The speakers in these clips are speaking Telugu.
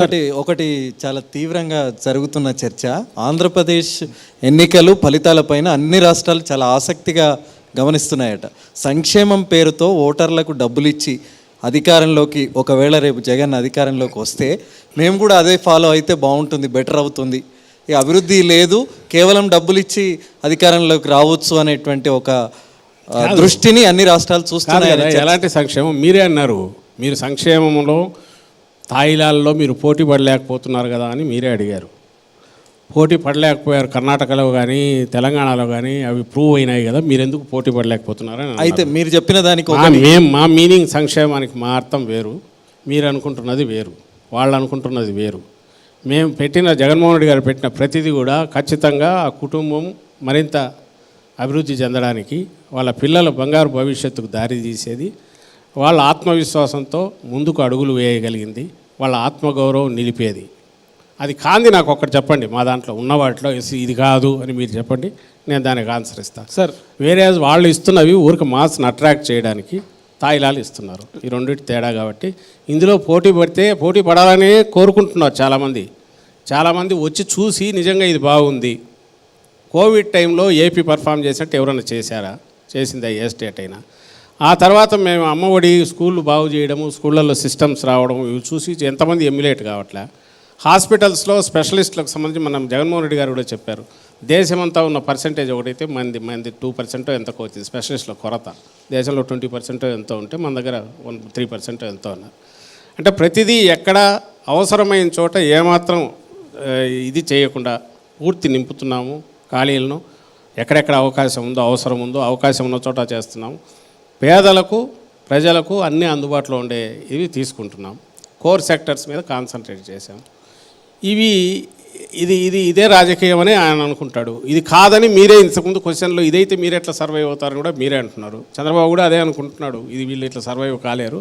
ఒకటి ఒకటి చాలా తీవ్రంగా జరుగుతున్న చర్చ. ఆంధ్రప్రదేశ్ ఎన్నికలు ఫలితాలపైన అన్ని రాష్ట్రాలు చాలా ఆసక్తిగా గమనిస్తున్నాయట. సంక్షేమం పేరుతో ఓటర్లకు డబ్బులు ఇచ్చి అధికారంలోకి ఒకవేళ రేపు జగన్ అధికారంలోకి వస్తే మేము కూడా అదే ఫాలో అయితే బాగుంటుంది బెటర్ అవుతుంది. ఈ అభివృద్ధి లేదు కేవలం డబ్బులు ఇచ్చి అధికారంలోకి రావచ్చు అనేటువంటి ఒక దృష్టిని అన్ని రాష్ట్రాలు చూస్తున్నాయి ఎలాంటి సంక్షేమం? మీరే అన్నారు. మీరు సంక్షేమంలో తాయిలాల్లో మీరు పోటీ పడలేకపోతున్నారు కదా అని మీరే అడిగారు. పోటీ పడలేకపోయారు కర్ణాటకలో కానీ తెలంగాణలో కానీ అవి ప్రూవ్ అయినాయి కదా మీరు ఎందుకు పోటీ పడలేకపోతున్నారు అయితే మీరు చెప్పిన దానికి ఒక మా మేం మా మీనింగ్ సంక్షేమానికి మా అర్థం వేరు. మీరు అనుకుంటున్నది వేరు. వాళ్ళు అనుకుంటున్నది వేరు. మేము పెట్టిన జగన్మోహన్ రెడ్డి గారు పెట్టిన ప్రతిదీ కూడా ఖచ్చితంగా ఆ కుటుంబం మరింత అభివృద్ధి చెందడానికి వాళ్ళ పిల్లల బంగారు భవిష్యత్తుకు దారి తీసేది. వాళ్ళ ఆత్మవిశ్వాసంతో ముందుకు అడుగులు వేయగలిగింది. వాళ్ళ ఆత్మగౌరవం నిలిపేది. అది కాంది నాకు ఒక్కటి చెప్పండి మా దాంట్లో ఉన్న వాటిలో "ఎస్, ఇది కాదు అని మీరు చెప్పండి నేను దానికి ఆన్సర్ ఇస్తాను సార్. వేరే వాళ్ళు ఇస్తున్నవి ఊరికి మాస్ని అట్రాక్ట్ చేయడానికి తాయిలాలు ఇస్తున్నారు. ఈ రెండింటి తేడా కాబట్టి ఇందులో పోటీ పడితే పోటీ పడాలనే కోరుకుంటున్నారు చాలామంది. చాలామంది వచ్చి చూసి నిజంగా ఇది బాగుంది. కోవిడ్ టైంలో ఏపీ పర్ఫామ్ చేసినట్టు ఎవరైనా చేశారా? చేసిందా ఏ స్టేట్ అయినా? ఆ తర్వాత మేము అమ్మఒడి స్కూళ్ళు బాగు చేయడము స్కూళ్ళల్లో సిస్టమ్స్ రావడం ఇవి చూసి ఎంతమంది ఎమ్యులేట్ కావట్లే. హాస్పిటల్స్లో స్పెషలిస్టులకు సంబంధించి మనం జగన్మోహన్ రెడ్డి గారు కూడా చెప్పారు దేశమంతా ఉన్న పర్సంటేజ్ ఒకటైతే మంది మంది టూ పర్సెంట్ ఎంతకు వచ్చింది స్పెషలిస్టుల కొరత. దేశంలో ట్వంటీ పర్సెంట్ ఎంతో ఉంటే మన దగ్గర వన్ త్రీ పర్సెంట్ ఎంతో ఉన్నారు అంటే ప్రతిదీ ఎక్కడ అవసరమైన చోట ఏమాత్రం ఇది చేయకుండా పూర్తి నింపుతున్నాము ఖాళీలను. ఎక్కడెక్కడ అవకాశం ఉందో అవసరం ఉందో అవకాశం ఉన్న చోట చేస్తున్నాము. పేదలకు ప్రజలకు అన్నీ అందుబాటులో ఉండే ఇవి తీసుకుంటున్నాం. కోర్ సెక్టర్స్ మీద కాన్సన్ట్రేట్ చేశాం. ఇవి ఇది ఇది ఇదే రాజకీయం అని ఆయన అనుకుంటాడు. ఇది కాదని మీరే ఇంతకుముందు క్వశ్చన్లో ఇదైతే మీరు ఎట్లా సర్వైవ్ అవుతారని కూడా మీరే అంటున్నారు. చంద్రబాబు కూడా అదే అనుకుంటున్నాడు. ఇది వీళ్ళు ఇట్లా సర్వైవ్ కాలేరు.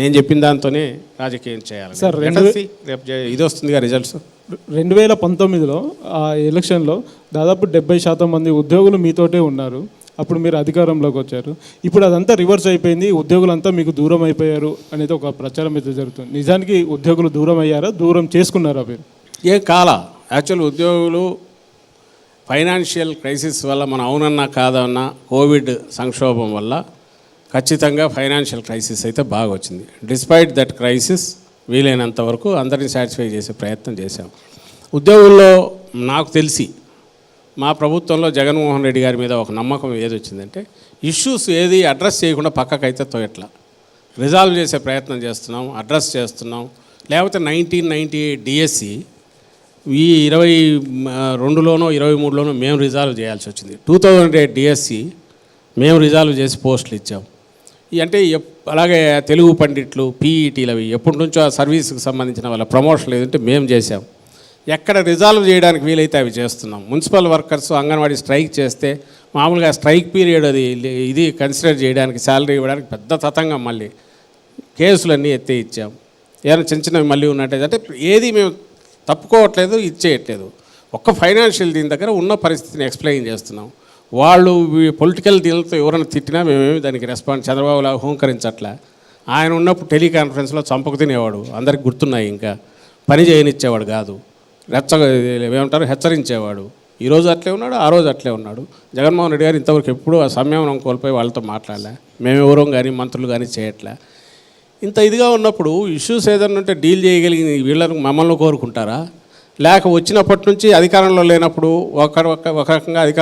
నేను చెప్పిన దాంతోనే రాజకీయం చేయాలి సార్. రేపు ఇది వస్తుందిగా రిజల్ట్స్ రెండు వేల పంతొమ్మిదిలో ఆ ఎలక్షన్లో దాదాపు డెబ్బై శాతం మంది ఉద్యోగులు మీతోటే ఉన్నారు. అప్పుడు మీరు అధికారంలోకి వచ్చారు. ఇప్పుడు అదంతా రివర్స్ అయిపోయింది. ఉద్యోగులంతా మీకు దూరం అయిపోయారు అనేది ఒక ప్రచారం అయితే జరుగుతుంది. నిజానికి ఉద్యోగులు దూరం అయ్యారా? దూరం చేసుకున్నారా మీరు? ఏ కాల? యాక్చువల్ ఉద్యోగులు ఫైనాన్షియల్ క్రైసిస్ వల్ల మనం అవునన్నా కాదన్నా కోవిడ్ సంక్షోభం వల్ల ఖచ్చితంగా ఫైనాన్షియల్ క్రైసిస్ అయితే బాగా వచ్చింది. డిస్పైట్ దట్ క్రైసిస్ వీలైనంత వరకు అందరిని సాటిస్ఫై చేసే ప్రయత్నం చేశాం. ఉద్యోగుల్లో నాకు తెలిసి మా ప్రభుత్వంలో జగన్మోహన్ రెడ్డి గారి మీద ఒక నమ్మకం ఏది వచ్చిందంటే ఇష్యూస్ ఏది అడ్రస్ చేయకుండా పక్కకైతే తోయట్లా. రిజాల్వ్ చేసే ప్రయత్నం చేస్తున్నాం అడ్రస్ చేస్తున్నాం. లేకపోతే నైన్టీన్ నైంటీ ఎయిట్ డిఎస్సి ఈ ఇరవై రెండులోనో ఇరవై మూడులోనో మేము రిజాల్వ్ చేయాల్సి వచ్చింది. టూ థౌజండ్ ఎయిట్ డిఎస్సి మేము రిజాల్వ్ చేసి పోస్టులు ఇచ్చాం. ఈ అంటే అలాగే తెలుగు పండిట్లు పీఈటీలు అవి ఎప్పటి నుంచో ఆ సర్వీస్కి సంబంధించిన వాళ్ళ ప్రమోషన్ లేదంటే మేము చేసాం ఎక్కడ రిజాల్వ్ చేయడానికి వీలైతే అవి చేస్తున్నాం. మున్సిపల్ వర్కర్స్ అంగన్వాడీ స్ట్రైక్ చేస్తే మామూలుగా స్ట్రైక్ పీరియడ్ అది ఇది కన్సిడర్ చేయడానికి శాలరీ ఇవ్వడానికి పెద్ద తతంగం మళ్ళీ. కేసులన్నీ ఎత్తే ఇచ్చాం. ఏమైనా చిన్న చిన్నవి మళ్ళీ ఉన్నట్టు అంటే ఏది మేము తప్పుకోవట్లేదు ఇచ్చేయట్లేదు. ఒక్క ఫైనాన్షియల్ దీని దగ్గర ఉన్న పరిస్థితిని ఎక్స్ప్లెయిన్ చేస్తున్నాం. వాళ్ళు పొలిటికల్ దీనితో ఎవరైనా తిట్టినా మేమేమి దానికి రెస్పాన్స్ చంద్రబాబులా హోంకరించట్లే ఆయన ఉన్నప్పుడు టెలికాన్ఫరెన్స్లో చంపకు తినేవాడు. అందరికి గుర్తున్నాయి ఇంకా. పని చేయనిచ్చేవాడు కాదు. రెచ్చ ఏమంటారు హెచ్చరించేవాడు. ఈ రోజు అట్లే ఉన్నాడు ఆ రోజు అట్లే ఉన్నాడు. జగన్మోహన్ రెడ్డి గారు ఇంతవరకు ఎప్పుడూ ఆ సమయం కోల్పోయి వాళ్ళతో మాట్లాడలే. మేము కానీ మంత్రులు కానీ చేయట్లే. ఇంత ఇదిగా ఉన్నప్పుడు ఇష్యూస్ ఏదైనా ఉంటే డీల్ చేయగలిగిన వీళ్ళని మమ్మల్ని కోరుకుంటారా? లేక వచ్చినప్పటి నుంచి అధికారంలో లేనప్పుడు ఒక ఒక ఒక రకంగా అధికారం